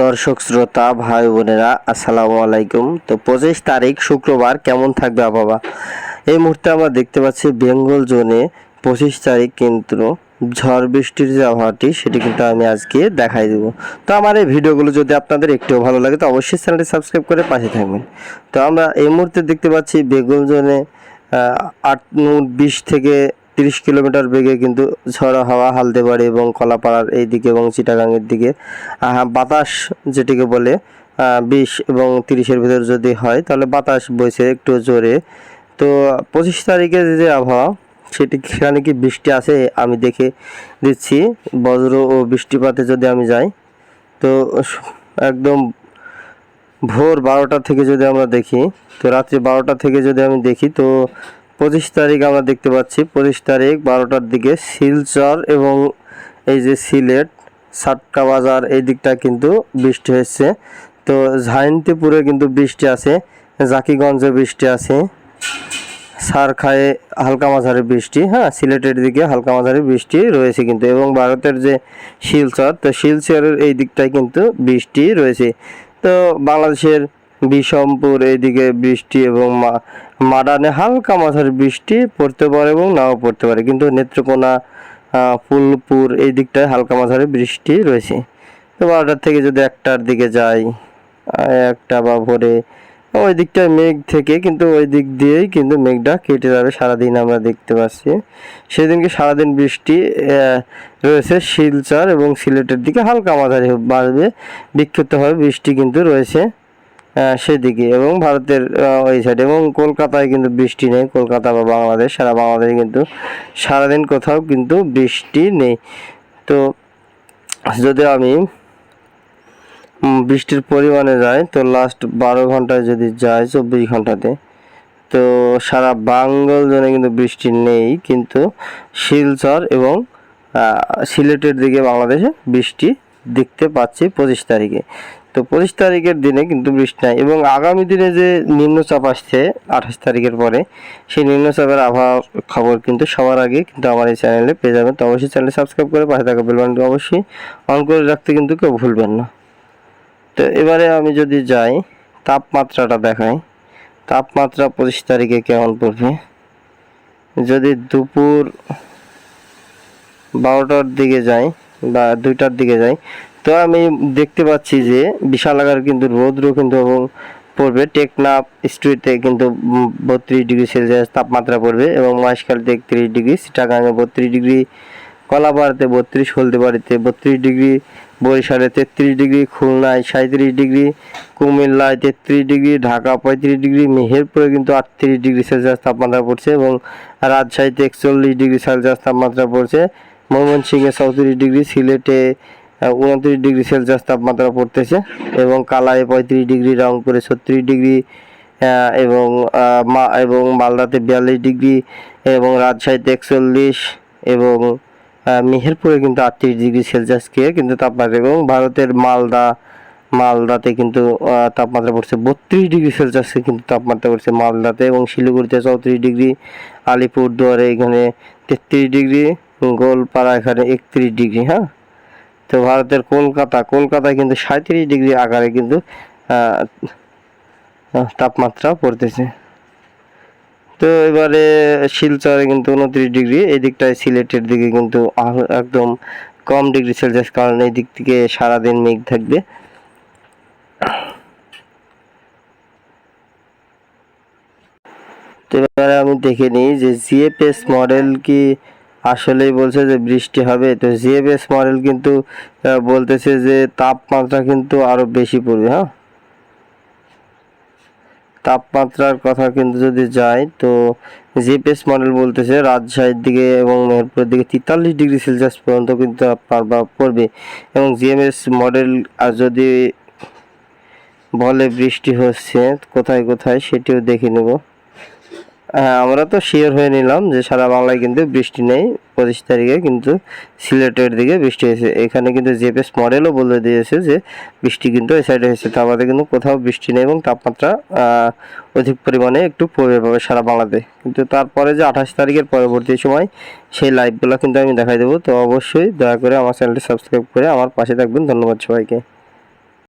দর্শক, শ্রোতা, ভাই বোনেরা, আসসালামু আলাইকুম। তো পঁচিশ তারিখ, শুক্রবার, কেমন থাকবে আবহাওয়া? এই মুহূর্তে আমরা দেখতে পাচ্ছি বেঙ্গল জোনে পঁচিশ তারিখ কিন্তু ঝড় বৃষ্টির যে আবহাওয়াটি, সেটি কিন্তু আমি আজকে দেখাই দেবো। তো আমার এই ভিডিওগুলো যদি আপনাদের একটু ভালো লাগে, তো অবশ্যই চ্যানেলটি সাবস্ক্রাইব করে পাশে থাকবেন। তো আমরা এই মুহূর্তে দেখতে পাচ্ছি বেঙ্গল জোনে আট বিশ থেকে তিরিশ কিলোমিটার বেগে কিন্তু ঝড়ো হাওয়া পারে এবং কলাপাড়ার এই দিকে এবং চিটাগাংয়ের দিকে। বাতাস যেটিকে বলে বিশ এবং তিরিশের ভিতর যদি হয়, তাহলে বাতাস বইছে একটু জোরে। তো পঁচিশ তারিখে যে আবহাওয়া, সেটি সেখানে কি বৃষ্টি আছে? আমি দেখে দিচ্ছি। বজ্র ও বৃষ্টিপাতে যদি আমি যাই, তো একদম ভোর বারোটা থেকে যদি আমরা দেখি, তো রাত্রি বারোটা থেকে যদি আমি দেখি, তো পঁচিশ তারিখ আমরা দেখতে পাচ্ছি। পঁচিশ তারিখ বারোটার দিকে শিলচর এবং এই যে সিলেট সাতকা বাজার এই দিকটা কিন্তু বৃষ্টি হয়েছে। তো ঝাইনতিপুরে কিন্তু বৃষ্টি আছে, জাকিগঞ্জে বৃষ্টি আছে, সারখায়ে হালকা মাঝারি বৃষ্টি হ্যাঁ সিলেটের দিকে হালকা মাঝারি বৃষ্টি রয়েছে কিন্তু, এবং ভারতের যে শিলচর, তো শিলচরের এই দিকটায় কিন্তু বৃষ্টি রয়েছে। তো বাংলাদেশের বিষমপুর এইদিকে বৃষ্টি এবং মাডানে হালকা মাঝারি বৃষ্টি পড়তে পারে এবং নাও পড়তে পারে। কিন্তু নেত্রকোনা ফুলপুর এই দিকটায় হালকা মাঝারি বৃষ্টি রয়েছে। তো বারোটার থেকে যদি একটার দিকে যাই একটা বা ভোরে, ওই দিকটায় মেঘ থেকে কিন্তু ওই দিক দিয়েই কিন্তু মেঘটা কেটে যাবে। সারাদিন আমরা দেখতে পাচ্ছি। সেদিনকে সারাদিন বৃষ্টি রয়েছে শিলচর এবং সিলেটের দিকে হালকা মাঝারি বাড়বে। বিক্ষিপ্তভাবে বৃষ্টি কিন্তু রয়েছে। সেদিকে। এবং ভারতের ওই সাইডে এবং কলকাতায় কিন্তু বৃষ্টি নেই। কলকাতা বা বাংলাদেশ, সারা বাংলাদেশে কিন্তু সারাদিন কোথাও কিন্তু বৃষ্টি নেই। তো যদি আমি বৃষ্টির পরিমাণে যায় তো লাস্ট বারো ঘন্টায় যদি যায় চব্বিশ ঘন্টাতে, তো সারা বাঙ্গল জনে কিন্তু বৃষ্টি নেই। কিন্তু শিলচর এবং সিলেটের দিকে বাংলাদেশে বৃষ্টি দেখতে পাচ্ছি পঁচিশ তারিখে। তো পঁচিশ তারিখের দিনে কিন্তু বৃষ্টি নাই এবং আগামী দিনে যে নিম্নচাপ আসছে আঠাশ তারিখের পরে, সেই নিম্নচাপের আবহাওয়ার খবর কিন্তু সবার আগে কিন্তু আমার এই চ্যানেলে পেয়ে যাবেন। তো অবশ্যই চ্যানেল সাবস্ক্রাইব করে পাশে থাকা বেলবানটি অবশ্যই অন করে রাখতে কিন্তু কেউ ভুলবেন না। তো এবারে আমি যদি যাই, তাপমাত্রাটা দেখাই। তাপমাত্রা পঁচিশ তারিখে কেমন পড়বে? যদি দুপুর বারোটার দিকে যাই বা দুইটার দিকে যাই তো আমি দেখতে পাচ্ছি যে বিশাল আকার কিন্তু রৌদ্র কিন্তু এবং পড়বে। টেকনাফ স্ট্রিটে কিন্তু বত্রিশ ডিগ্রি সেলসিয়াস তাপমাত্রা পড়বে এবং মহেশখালীতে একত্রিশ ডিগ্রি, চিটাগাঙে বত্রিশ ডিগ্রি, কলাপাড়াতে বত্রিশ, হলদিবাড়িতে বত্রিশ ডিগ্রি, বরিশালে তেত্রিশ ডিগ্রি, খুলনায় সাঁত্রিশ ডিগ্রি, কুমিল্লায় তেত্রিশ ডিগ্রি ঢাকা পঁয়ত্রিশ ডিগ্রি, মেহেরপুরে কিন্তু আটত্রিশ ডিগ্রি সেলসিয়াস তাপমাত্রা পড়ছে এবং রাজশাহীতে একচল্লিশ ডিগ্রি সেলসিয়াস তাপমাত্রা পড়ছে। ময়মনসিংহে চৌত্রিশ ডিগ্রি, সিলেটে উনত্রিশ ডিগ্রি সেলসিয়াস তাপমাত্রা পড়তেছে এবং কালায় পঁয়ত্রিশ ডিগ্রি, রংপুরে ছত্রিশ ডিগ্রি এবং মা, এবং মালদাতে বিয়াল্লিশ ডিগ্রি এবং রাজশাহীতে একচল্লিশ এবং মেহেরপুরে কিন্তু আটত্রিশ ডিগ্রি সেলসিয়াস কে কিন্তু তাপমাত্রা এবং ভারতের মালদা, মালদাতে কিন্তু তাপমাত্রা পড়ছে বত্রিশ ডিগ্রি সেলসিয়াসে কিন্তু তাপমাত্রা পড়ছে মালদাতে এবং শিলিগুড়িতে চৌত্রিশ ডিগ্রি, আলিপুরদুয়ারে এখানে তেত্রিশ ডিগ্রি, গোলপাড়া এখানে একত্রিশ ডিগ্রি হ্যাঁ। তো ভারতের কলকাতা, কলকাতায় কিন্তু সাঁত্রিশ ডিগ্রি আকারে কিন্তু তাপমাত্রা পড়তেছে। তো এবারে শিলচরে কিন্তু উনত্রিশ ডিগ্রি এই দিকটায় সিলেটের দিকে কিন্তু একদম কম ডিগ্রি সেলসিয়াস, কারণ এই দিক থেকে সারাদিন মেঘ থাকবে। তো এবারে আমি দেখে নিই যে জিএফএস মডেল কি আসলেই বলছে যে বৃষ্টি হবে। তো জিএফএস মডেল কিন্তু বলতেছে যে তাপমাত্রা কিন্তু আরও বেশি পড়বে হ্যাঁ? তাপমাত্রার কথা কিন্তু যদি যায়, তো জিপিএস মডেল বলতেছে রাজশাহীর দিকে এবং মেহেরপুরের দিকে তেতাল্লিশ ডিগ্রি সেলসিয়াস পর্যন্ত কিন্তু আপনার বা পড়বে। এবং জিএমএস মডেল আর যদি বলে বৃষ্টি হচ্ছে, কোথায় কোথায় সেটিও দেখে নেব। আমরা তো শিওর হয়ে নিলাম যে সারা বাংলায় কিন্তু বৃষ্টি নেই পঁচিশ তারিখে, কিন্তু সিলেটের দিকে বৃষ্টি হয়েছে। এখানে কিন্তু জেপিএস মডেলও বলে দিয়েছে যে বৃষ্টি কিন্তু এই সাইডে হয়েছে। তো আমাদের কিন্তু কোথাও বৃষ্টি নেই এবং তাপমাত্রা অধিক পরিমাণে একটু পড়বে পাবে সারা বাংলাতে। কিন্তু তারপরে যে আঠাশ তারিখের পরবর্তী সময় সেই লাইভগুলো কিন্তু আমি দেখাই দেবো। তো অবশ্যই দয়া করে আমার চ্যানেলটি সাবস্ক্রাইব করে আমার পাশে থাকবেন। ধন্যবাদ সবাইকে।